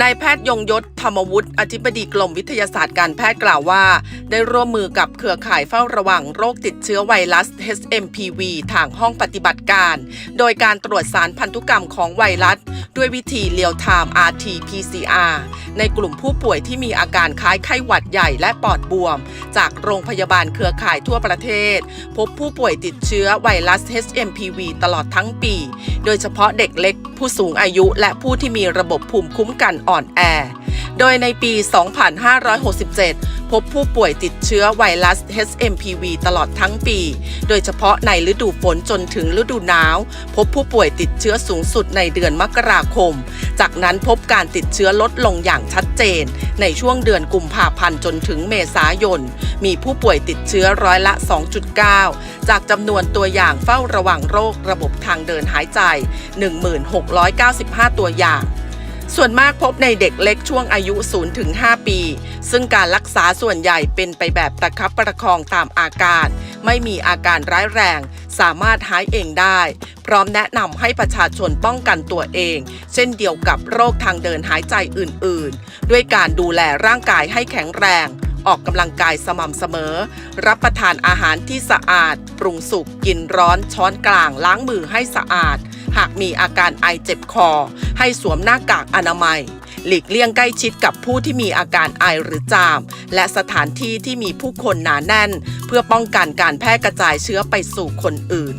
นายแพทย์ยงยศธรรมวุฒิอธิบดีกรมวิทยาศาสตร์การแพทย์กล่าวว่า ได้ร่วมมือกับเครือข่ายเฝ้าระวังโรคติดเชื้อไวรัส HMPV ทางห้องปฏิบัติการ โดยการตรวจสารพันธุกรรมของไวรัส ด้วยวิธีเรียลไทม์ RT-PCR ในกลุ่มผู้ป่วยที่มีอาการคล้ายไข้หวัดใหญ่และปอดบวม จากโรงพยาบาลเครือข่ายทั่วประเทศ พบผู้ป่วยติดเชื้อไวรัส HMPV ตลอดทั้งปี โดยเฉพาะเด็กเล็ก ผู้สูงอายุและผู้ที่มีระบบภูมิคุ้มกันอ่อนแอ โดยในปี 2567 พบผู้ป่วยติดเชื้อไวรัส HMPV ตลอดทั้งปี โดยเฉพาะในฤดูฝนจนถึงฤดูหนาว พบผู้ป่วยติดเชื้อสูงสุดในเดือนมกราคม จากนั้นพบการติดเชื้อลดลงอย่างชัดเจน ในช่วงเดือนกุมภาพันธ์จนถึงเมษายน มีผู้ป่วยติดเชื้อร้อยละ 2.9 จากจำนวนตัวอย่างเฝ้าระวังโรคระบบทางเดินหายใจ 1695 ตัวอย่าง ส่วนมากพบในเด็กเล็กช่วงอายุ 0-5 ปี ซึ่งการรักษาส่วนใหญ่เป็นไปแบบประคับประคองตามอาการ ไม่มีอาการร้ายแรง สามารถหายเองได้ พร้อมแนะนำให้ประชาชนป้องกันตัวเอง เช่นเดียวกับโรคทางเดินหายใจอื่น ๆ ด้วยการดูแลร่างกายให้แข็งแรง ออกกำลังกายสม่ำเสมอ รับประทานอาหารที่สะอาด ปรุงสุกกินร้อนช้อนกลางล้างมือให้สะอาด หากมีอาการไอเจ็บคอ ให้สวมหน้ากากอนามัย หลีกเลี่ยงใกล้ชิดกับผู้ที่มีอาการไอหรือจาม และสถานที่ที่มีผู้คนหนาแน่น เพื่อป้องกันการแพร่กระจายเชื้อไปสู่คนอื่น